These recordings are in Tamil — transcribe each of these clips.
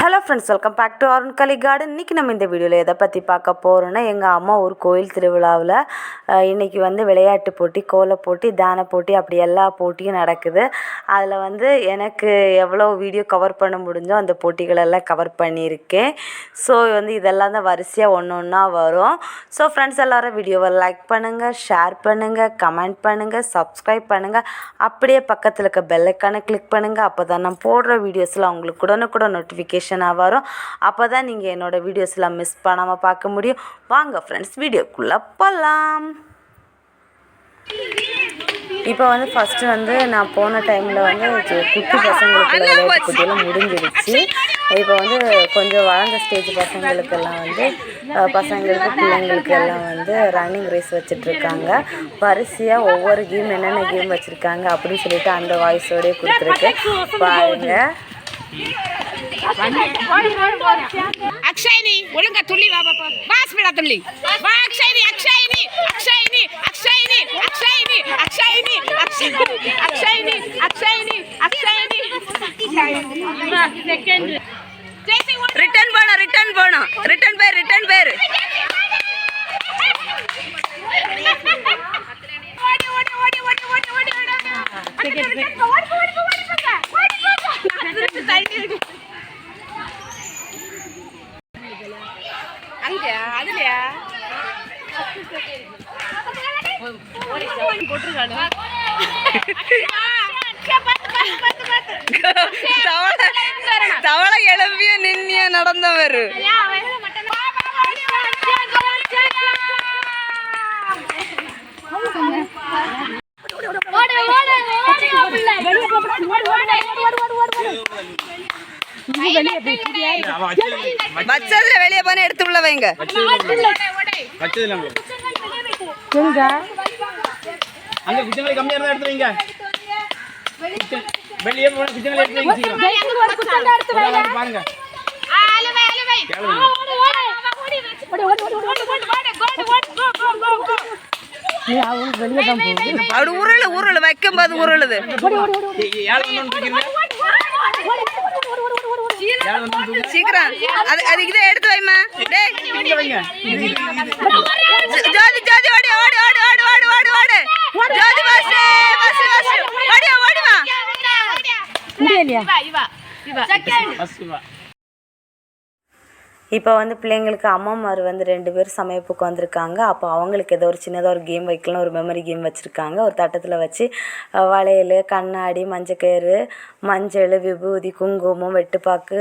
Hello friends welcome back to Arun Kali garden இன்றைக்கி நம்ம இந்த வீடியோவில் எதை பற்றி பார்க்க போகிறோன்னா எங்கள் அம்மா ஒரு கோயில் திருவிழாவில் இன்றைக்கி இன்னைக்கு வந்து விளையாட்டு போட்டி கோல போட்டி தான போட்டி அப்படி எல்லா போட்டியும் நடக்குது. அதில் வந்து எனக்கு எவ்வளோ வீடியோ கவர் பண்ண முடிஞ்சோ அந்த போட்டிகளெல்லாம் கவர் பண்ணியிருக்கேன். ஸோ வந்து இதெல்லாம் தான் வரிசையாக ஒன்று ஒன்றா வரும். ஸோ ஃப்ரெண்ட்ஸ் எல்லோரும் வீடியோவை லைக் பண்ணுங்கள் ஷேர் பண்ணுங்கள் கமெண்ட் பண்ணுங்கள் சப்ஸ்கிரைப் பண்ணுங்கள் அப்படியே பக்கத்தில் இருக்க பெல்லைக்கானை கிளிக் பண்ணுங்கள் அப்போ தான் நான் போடுற வீடியோஸ்லாம் கூட உடனுக்குடன் நோட்டிஃபிகேஷனாக வரும் அப்போ தான் நீங்கள் என்னோடய வீடியோஸ்லாம் மிஸ் பண்ணாமல் பார்க்க முடியும் வாங்க ஃப்ரெண்ட்ஸ் வீடியோக்குள்ளே போகலாம் இப்போ வந்து ஃபஸ்ட்டு வந்து நான் போன டைமில் வந்து குட்டி பசங்களுக்குள்ள விளையாட்டு போட்டியெல்லாம் முடிஞ்சிடுச்சு இப்போ வந்து கொஞ்சம் வளர்ந்த ஸ்டேஜ் பசங்களுக்கெல்லாம் வந்து பசங்களுக்கு பிள்ளைங்களுக்கு எல்லாம் வந்து ரன்னிங் ரேஸ் வச்சிட்ருக்காங்க வரிசையாக ஒவ்வொரு கேம் என்னென்ன கேம் வச்சுருக்காங்க அப்படின்னு சொல்லிட்டு அந்த வாய்ஸோடய கொடுத்துருக்கு பாருங்க அக்ஷயினி ஒழுங்கா துள்ளி வா பாப்பா வா ஸ்பீடா துள்ளி வா அக்ஷயினி அக்ஷயினி அக்ஷயினி அக்ஷயினி அக்ஷயினி அக்ஷயினி அக்ஷயினி அக்ஷயினி அக்ஷயினி அக்ஷயினி ரிட்டர்ன் போனோம் ரிட்டர்ன் போனோம் ரிட்டர்ன் பேர் ரிட்டர்ன் பேர் ஓடி ஓடி ஓடி ஓடி ஓடி ஓடி ஓடி ஓடி ஓடி ஓடி எங்க எங்க அந்த குச்சங்களை கம்மியா இருந்தா எடுத்துறீங்க வெளியே போன குச்சங்களை எடுத்துறீங்க பாருங்க உருளு உருளு வைக்கும் உருளுது சீக்கிரம் அது அது இதை எடுத்து வைமா டேய் ஜோதி ஜோதி ஓடி ஓடி ஓடி ஓடி ஓடி ஓடி ஓடி ஜோதி பஸ் பஸ் பஸ் ஓடி ஓடி வா ஃபர்ஸ்ட் வா இப்போ வந்து பிள்ளைங்களுக்கு அம்மாமார் வந்து ரெண்டு பேர் சமையப்புக்கு வந்திருக்காங்க. அப்போ அவங்களுக்கு ஏதோ ஒரு சின்னதாக ஒரு கேம் வைக்கலாம் ஒரு மெமரி கேம் வச்சுருக்காங்க. ஒரு தட்டத்தில் வச்சு வளையல் கண்ணாடி மஞ்சக்கயிறு மஞ்சள் விபூதி குங்குமம் வெட்டுப்பாக்கு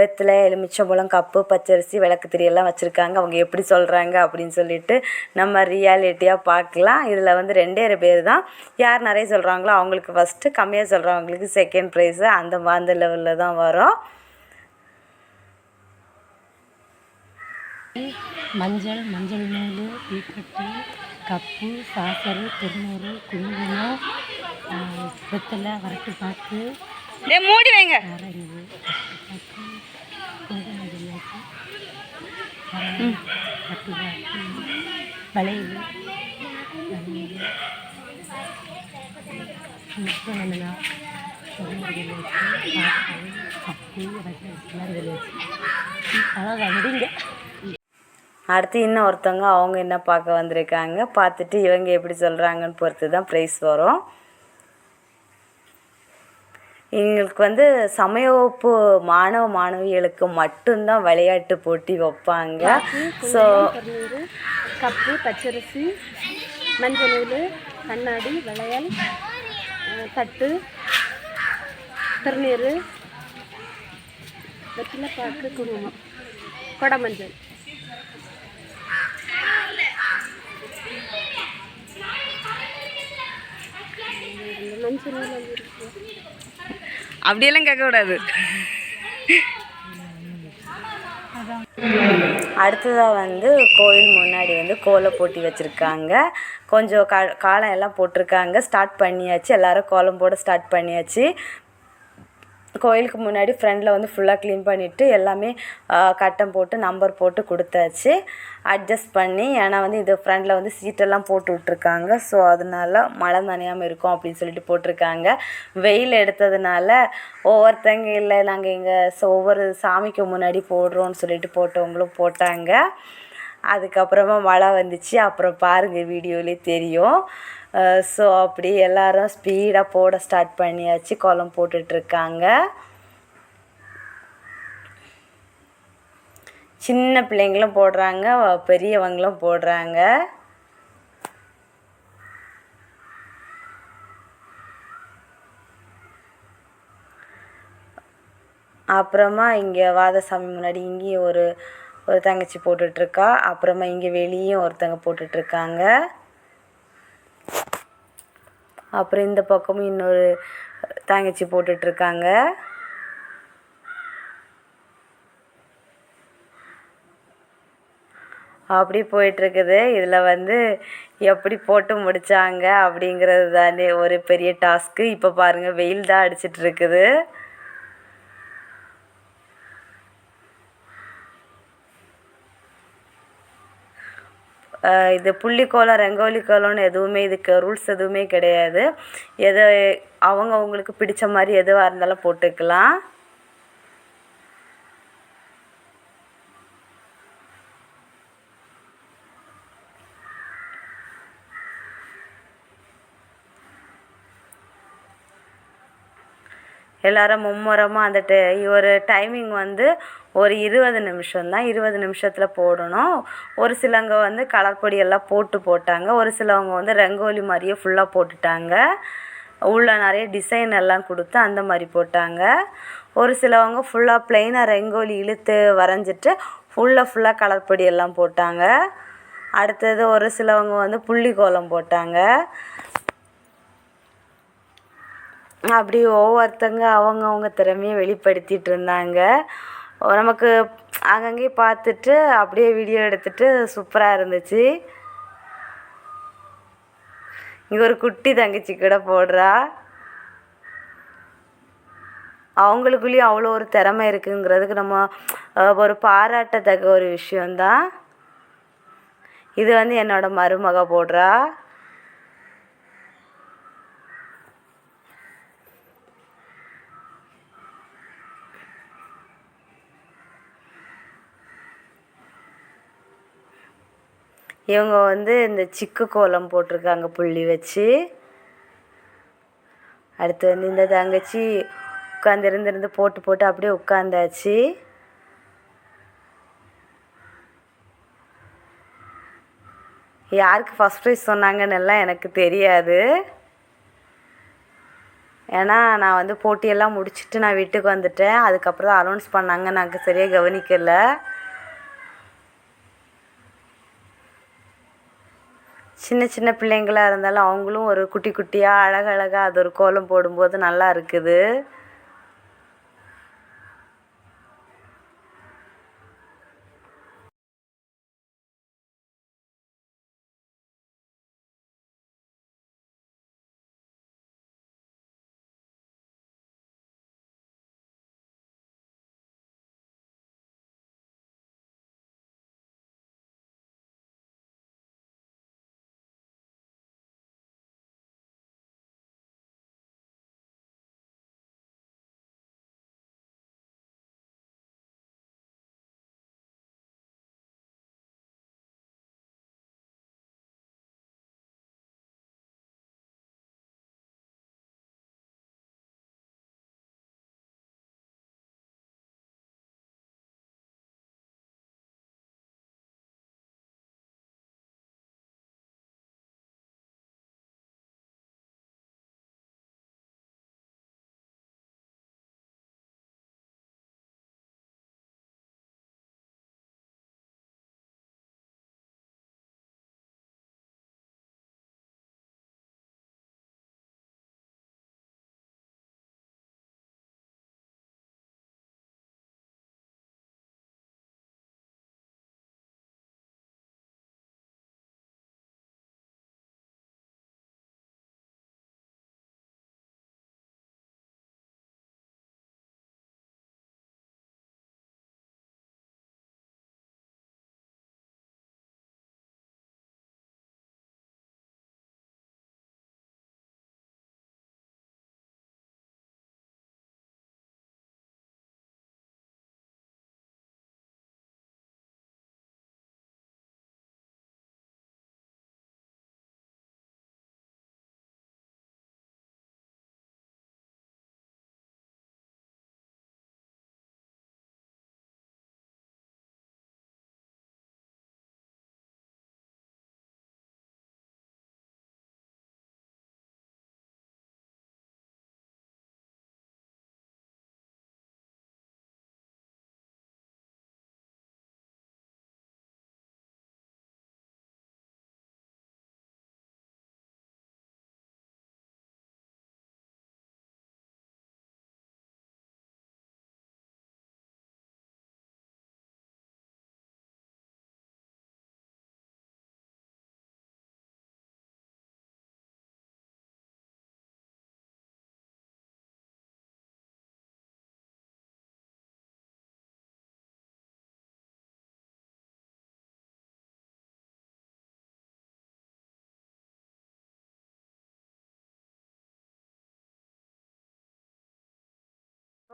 வெத்தலை எலுமிச்சம்பழம் கப்பு பச்சரிசி விளக்கு திரியெல்லாம் வச்சுருக்காங்க. அவங்க எப்படி சொல்கிறாங்க அப்படின்னு சொல்லிட்டு நம்ம ரியாலிட்டியாக பார்க்கலாம். இதில் வந்து ரெண்டே பேர் தான். யார் நிறைய சொல்கிறாங்களோ அவங்களுக்கு ஃபஸ்ட்டு கம்மியாக சொல்கிறவங்களுக்கு செகண்ட் ப்ரைஸு அந்த அந்த லெவலில் தான் வரும். மஞ்சள் மஞ்சள் நூல் தீப்பெட்டி கப்பு சாசரு திருநூறு குங்குமம் வெத்தலை வரட்டு பாக்கு. மூடி வைங்க. பாக்கு குங்குமம் ஜில்லாக்கு வரட்டு பாக்கு வளையல் முத்தமனா கப்பு அதான் அடுத்து இன்னும் ஒருத்தவங்க அவங்க என்ன பார்க்க வந்திருக்காங்க பார்த்துட்டு இவங்க எப்படி சொல்கிறாங்கன்னு பொறுத்து தான் ப்ரைஸ் வரும். எங்களுக்கு வந்து சமய வகுப்பு மாணவ மாணவிகளுக்கு மட்டும்தான் விளையாட்டு போட்டி வைப்பாங்க. ஸோ கப்பு பச்சரிசி மஞ்சள் நூல் கண்ணாடி வளையல் தட்டு திருநீர் வெற்றிலை பாக்கு குங்குமம் கொடமஞ்சள் இந்த மஞ்சள் நூல் வந்து இருக்கு. அப்படியெல்லாம் கேட்கக்கூடாது. அடுத்ததாக வந்து கோயில் முன்னாடி வந்து கோலம் போட்டி வச்சுருக்காங்க. கொஞ்சம் கா காலம் எல்லாம் போட்டிருக்காங்க. ஸ்டார்ட் பண்ணியாச்சு. எல்லோரும் கோலம் போட ஸ்டார்ட் பண்ணியாச்சு. கோயிலுக்கு முன்னாடி ஃப்ரண்டில் வந்து ஃபுல்லாக க்ளீன் பண்ணிவிட்டு எல்லாமே கட்டம் போட்டு நம்பர் போட்டு கொடுத்தாச்சு. அட்ஜஸ்ட் பண்ணி ஏன்னா வந்து இது ஃப்ரண்டில் வந்து சீட்டெல்லாம் போட்டு விட்ருக்காங்க ஸோ அதனால மழை நனையாமல் இருக்கும் அப்படின்னு சொல்லிட்டு போட்டிருக்காங்க. வெயில் எடுத்ததுனால ஒவ்வொருத்தங்க இல்லை நாங்கள் இங்கே ஒவ்வொரு சாமிக்கு முன்னாடி போடுறோம்னு சொல்லிட்டு போட்டவங்களும் போட்டாங்க. அதுக்கப்புறமா மழை வந்துச்சு. அப்புறம் பாருங்கள் வீடியோலேயே தெரியும். ஸோ அப்படி எல்லாரும் ஸ்பீடாக போட ஸ்டார்ட் பண்ணியாச்சு. கோலம் போட்டுட்ருக்காங்க. சின்ன பிள்ளைங்களும் போடுறாங்க பெரியவங்களும் போடுறாங்க. அப்புறமா இங்கே வாதசாமி முன்னாடி இங்கேயும் ஒரு ஒரு தங்கச்சி போட்டுட்ருக்கா. அப்புறமா இங்கே வெளியும் ஒருத்தங்க போட்டுட்ருக்காங்க. அப்புறம் இந்த பக்கமும் இன்னொரு தங்கச்சி போட்டுட்ருக்காங்க. அப்படி போயிட்டுருக்குது இதில் வந்து எப்படி போட்டு முடித்தாங்க அப்படிங்கிறது தானே ஒரு பெரிய டாஸ்க்கு. இப்போ பாருங்கள் வெயில் தான் அடிச்சிட்டு இது புள்ளிக்கோலம் ரங்கோலி கோலம்னு எதுவுமே இதுக்கு ரூல்ஸ் எதுவுமே கிடையாது. எது அவங்க அவங்களுக்கு பிடிச்ச மாதிரி எதுவாக இருந்தாலும் போட்டுக்கலாம். எல்லாரும் மும்முரமாக அந்த டை ஒரு டைமிங் வந்து ஒரு இருபது நிமிஷம் தான். இருபது நிமிஷத்தில் போடணும். ஒரு சிலவங்க வந்து கலர் பொடி எல்லாம் போட்டு போட்டாங்க. ஒரு சிலவங்க வந்து ரங்கோலி மாதிரியே ஃபுல்லாக போட்டுட்டாங்க. உள்ள நிறைய டிசைன் எல்லாம் கொடுத்து அந்த மாதிரி போட்டாங்க. ஒரு சிலவங்க ஃபுல்லாக ப்ளெயினாக ரங்கோலி இழுத்து வரைஞ்சிட்டு ஃபுல்லாக ஃபுல்லாக கலர் பொடி எல்லாம் போட்டாங்க. அடுத்தது ஒரு சிலவங்க வந்து புள்ளி கோலம் போட்டாங்க. அப்படி ஒவ்வொருத்தங்க அவங்கவுங்க திறமையை வெளிப்படுத்திட்டு இருந்தாங்க. நமக்கு அங்கங்கே பார்த்துட்டு அப்படியே வீடியோ எடுத்துட்டு சூப்பராக இருந்துச்சு. இங்கே ஒரு குட்டி தங்கச்சி கூட போடுறா. அவங்களுக்குள்ளேயும் அவ்வளோ ஒரு திறமை இருக்குங்கிறதுக்கு நம்ம ஒரு பாராட்டத்தக்க ஒரு விஷயந்தான் இது வந்து என்னோடய மருமக போடுறா. இவங்க வந்து இந்த சிக்கு கோலம் போட்டிருக்காங்க புள்ளி வச்சு. அடுத்து வந்து இந்த தங்கச்சி உட்காந்து போட்டு போட்டு அப்படியே உட்காந்தாச்சு யாருக்கு ஃபஸ்ட் ப்ரைஸ் சொன்னாங்கன்னு எல்லாம் எனக்கு தெரியாது. ஏன்னா நான் வந்து போட்டியெல்லாம் முடிச்சுட்டு நான் வீட்டுக்கு வந்துட்டேன். அதுக்கப்புறம் தான் அனௌன்ஸ் பண்ணாங்க. நான் சரியாக கவனிக்கலை. சின்ன சின்ன பிள்ளைங்களாக இருந்தாலும் அவங்களும் ஒரு குட்டி குட்டியாக அழகழகாக அது ஒரு கோலம் போடும்போது நல்லா இருக்குது.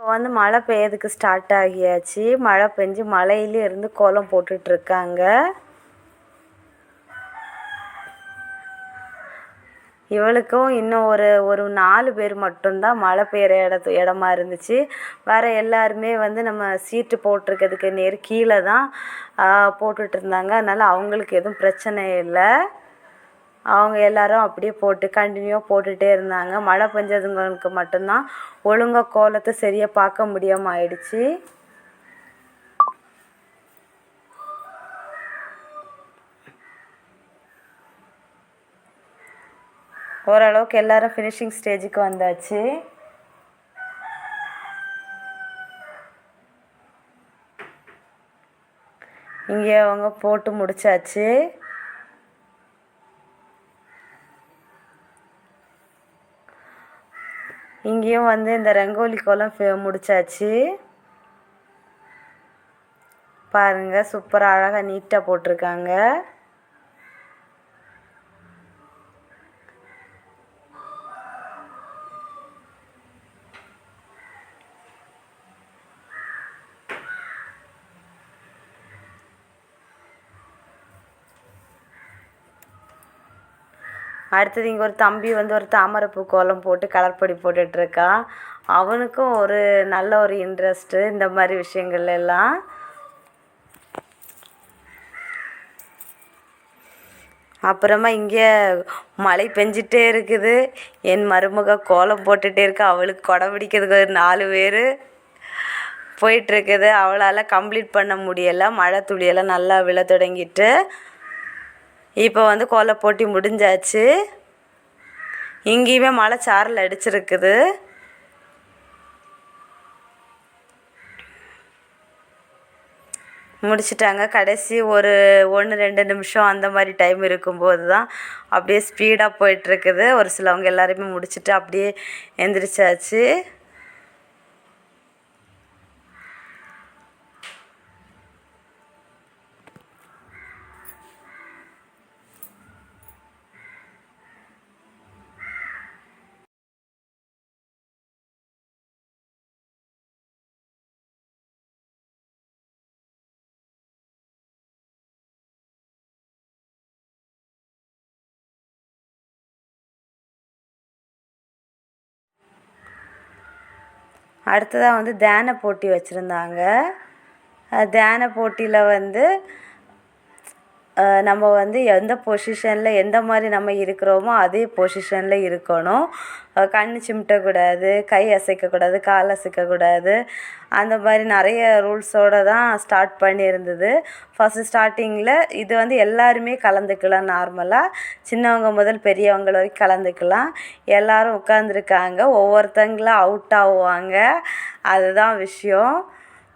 இப்போ வந்து மழை பெய்யறதுக்கு ஸ்டார்ட் ஆகியாச்சு. மழை பெஞ்சு மழையிலே இருந்து கோலம் போட்டுட்டு இருக்காங்க இவளுக்கும் இன்னும் ஒரு ஒரு நாலு பேர் மட்டும்தான் மழை பெய்கிற இடத்து இடமா இருந்துச்சு. வேறு எல்லாருமே வந்து நம்ம சீட்டு போட்டிருக்கிறதுக்கு நேர் கீழே தான் போட்டுட்ருந்தாங்க. அதனால் அவங்களுக்கு எதுவும் பிரச்சனை இல்லை. அவங்க எல்லாரும் அப்படியே போட்டு கண்டினியூவாக போட்டுகிட்டே இருந்தாங்க. மழை பெஞ்சதுங்களுக்கு மட்டும்தான் ஒழுங்கா கோலத்தை சரியாக பார்க்க முடியாமல் ஆயிடுச்சு. ஓரளவுக்கு எல்லாரும் ஃபினிஷிங் ஸ்டேஜுக்கு வந்தாச்சு. இங்கே அவங்க போட்டு முடிச்சாச்சு. இங்கேயும் வந்து இந்த ரங்கோலி கோலம் முடிச்சாச்சு. பாருங்க சூப்பராக அழகாக நீட்டாக போட்டிருக்காங்க. அடுத்தது இங்கே ஒரு தம்பி வந்து ஒரு தாமரைப்பூ கோலம் போட்டு கலர்படி போட்டுட்ருக்கான். அவனுக்கும் ஒரு நல்ல ஒரு இன்ட்ரெஸ்ட்டு இந்த மாதிரி விஷயங்கள் எல்லாம். அப்புறமா இங்கே மழை பெஞ்சிட்டே இருக்குது. என் மருமக கோலம் போட்டுகிட்டே இருக்கா. அவளுக்கு கொடை பிடிக்கிறதுக்கு ஒரு நாலு பேர் போயிட்டுருக்குது அவளால் கம்ப்ளீட் பண்ண முடியலை. மழை துளியெல்லாம் நல்லா விழ தொடங்கிட்டு இப்போ வந்து கோல போட்டி முடிஞ்சாச்சு. இங்கேயுமே மழை சாரல் அடிச்சிருக்குது. முடிச்சிட்டாங்க. கடைசி ஒரு ஒன்று ரெண்டு நிமிஷம் அந்த மாதிரி டைம் இருக்கும்போது தான் அப்படியே ஸ்பீடாக போயிட்டுருக்குது ஒரு சிலவங்க எல்லாருமே முடிச்சிட்டு அப்படியே எந்திரிச்சாச்சு. அடுத்ததாக வந்து தியான போட்டி வச்சுருந்தாங்க. தியான போட்டியில் வந்து நம்ம வந்து எந்த பொசிஷனில் எந்த மாதிரி நம்ம இருக்கிறோமோ அதே பொசிஷனில் இருக்கணும். கண் கண்ணு சிமிட்டக்கூடாது கை அசைக்கக்கூடாது கால் அசைக்கக்கூடாது. அந்த மாதிரி நிறைய ரூல்ஸோடு தான் ஸ்டார்ட் பண்ணியிருந்தது. ஃபஸ்ட்டு ஸ்டார்டிங்கில் இது வந்து எல்லாருமே கலந்துக்கலாம் நார்மலாக சின்னவங்க முதல் பெரியவங்க வரைக்கும் கலந்துக்கலாம். எல்லோரும் உட்காந்துருக்காங்க ஒவ்வொருத்தங்களும் அவுட் ஆகுவாங்க. அதுதான் விஷயம்.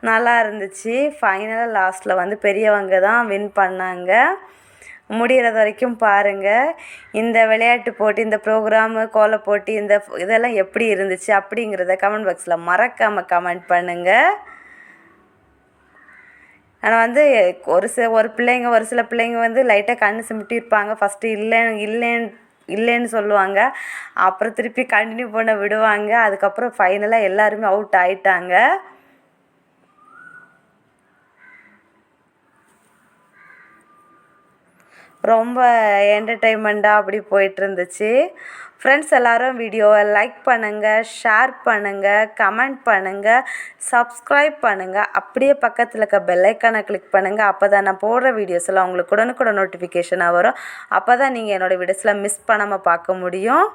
நல்லா இருந்துச்சு. ஃபைனலாக லாஸ்ட்டில் வந்து பெரியவங்க தான் வின் பண்ணாங்க. முடிகிறது வரைக்கும் பாருங்கள் இந்த விளையாட்டு போட்டி இந்த ப்ரோக்ராமு கோல போட்டி இந்த இதெல்லாம் எப்படி இருந்துச்சு அப்படிங்கிறத கமெண்ட் பாக்ஸில் மறக்காமல் கமெண்ட் பண்ணுங்கள் ஆனால் வந்து ஒரு சில ஒரு பிள்ளைங்க ஒரு சில பிள்ளைங்க வந்து லைட்டாக கண்ணு சிமிட்டி இருப்பாங்க. ஃபஸ்ட்டு இல்லைன்னு இல்லைன்னு இல்லைன்னு சொல்லுவாங்க. அப்புறம் திருப்பி கண்டினியூ பண்ண விடுவாங்க. அதுக்கப்புறம் ஃபைனலாக எல்லாருமே அவுட் ஆயிட்டாங்க. ரொம்ப என்டர்டெயின்மெண்ட்டாக அப்படி போயிட்டு இருந்துச்சு ஃப்ரெண்ட்ஸ் எல்லாரும் வீடியோவை லைக் பண்ணுங்கள் ஷேர் பண்ணுங்கள் கமெண்ட் பண்ணுங்கள் சப்ஸ்கிரைப் பண்ணுங்கள் அப்படியே பக்கத்தில் இருக்க பெல்லைக்கானை கிளிக் பண்ணுங்கள் அப்போ தான் நான் போடுற வீடியோஸ் எல்லாம் உங்களுக்கு உடனுக்குடன் நோட்டிஃபிகேஷனாக வரும். அப்போ தான் நீங்கள் என்னோடய வீடியோஸ்லாம் மிஸ் பண்ணாமல் பார்க்க முடியும்.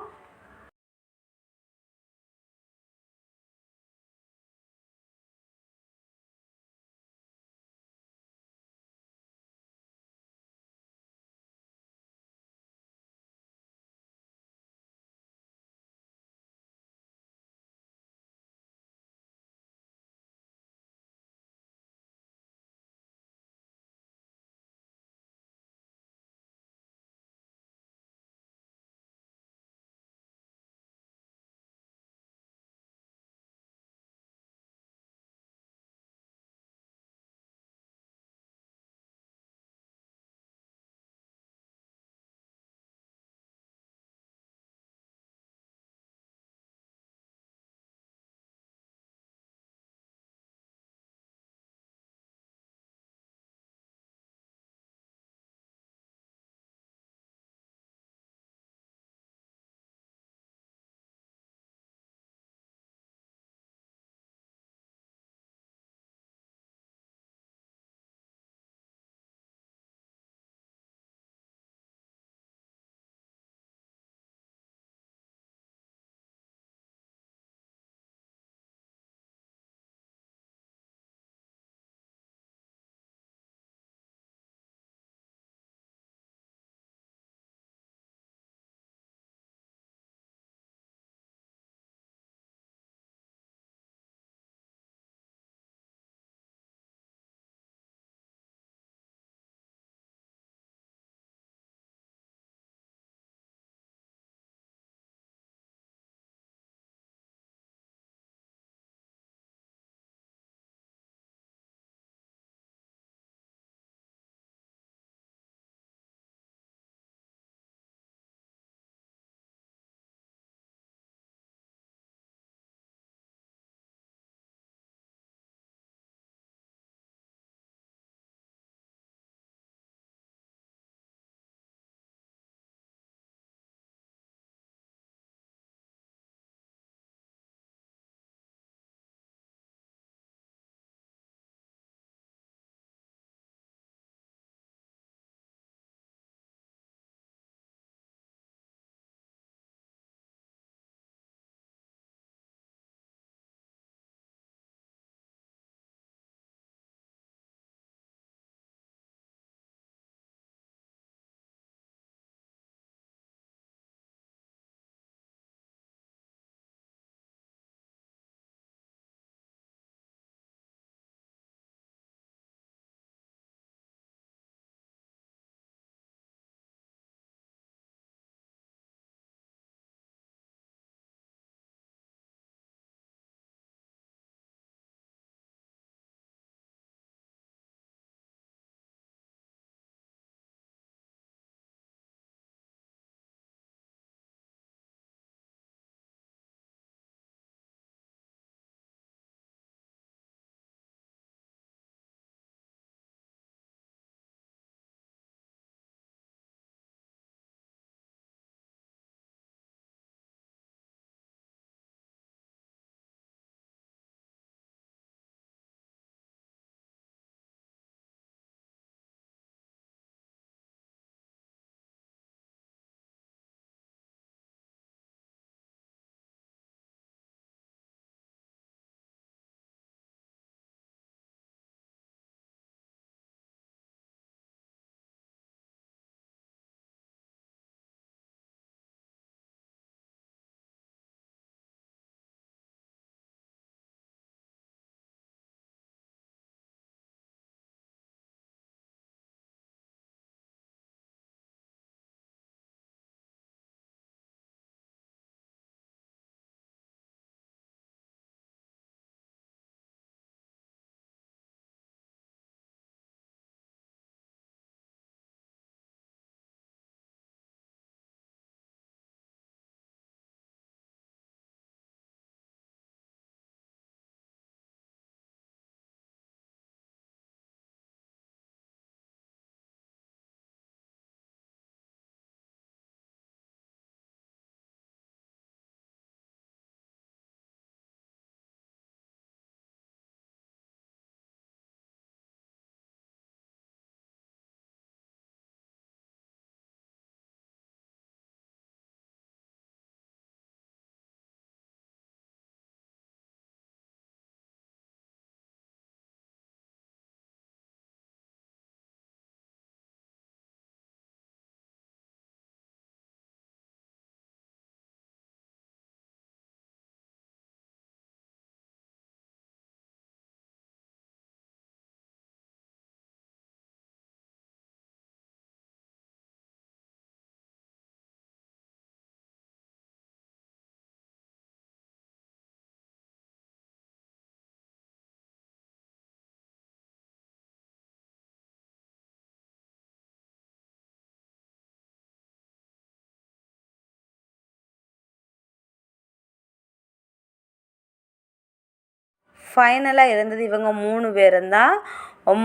ஃபைனலாக இருந்தது இவங்க மூணு பேரும் தான்.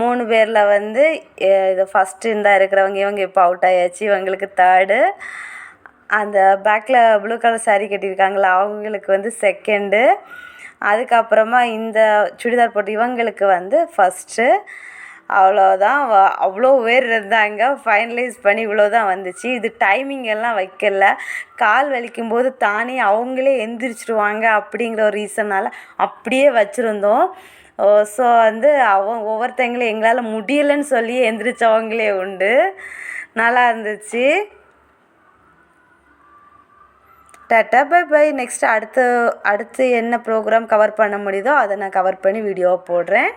மூணு பேரில் வந்து இது ஃபஸ்ட்டு இந்த இருக்கிறவங்க இவங்க இப்போ அவுட் ஆயாச்சு. இவங்களுக்கு தேர்டு அந்த பேக்கில் ப்ளூ கலர் சாரீ கட்டியிருக்காங்களா அவங்களுக்கு வந்து செகண்டு அதுக்கப்புறமா இந்த சுடிதார் போட்டு இவங்களுக்கு வந்து ஃபஸ்ட்டு அவ்வளோதான் அவ்வளோ பேர் இருந்தாங்க. ஃபைனலைஸ் பண்ணி இவ்வளோ தான் வந்துச்சு. இது டைமிங் எல்லாம் வைக்கல. கால் வலிக்கும் போது தானே அவங்களே எந்திரிச்சிருவாங்க அப்படிங்கிற ஒரு ரீசனால் அப்படியே வச்சுருந்தோம். ஸோ வந்து அவங்க ஒவ்வொருத்தங்களும் எங்களால் முடியலைன்னு சொல்லி எந்திரிச்சவங்களே உண்டு. நல்லா இருந்துச்சு. டாட்டா பை பை நெக்ஸ்ட் அடுத்து அடுத்து என்ன ப்ரோக்ராம் கவர் பண்ண முடியுதோ அதை நான் கவர் பண்ணி வீடியோவை போடுறேன்.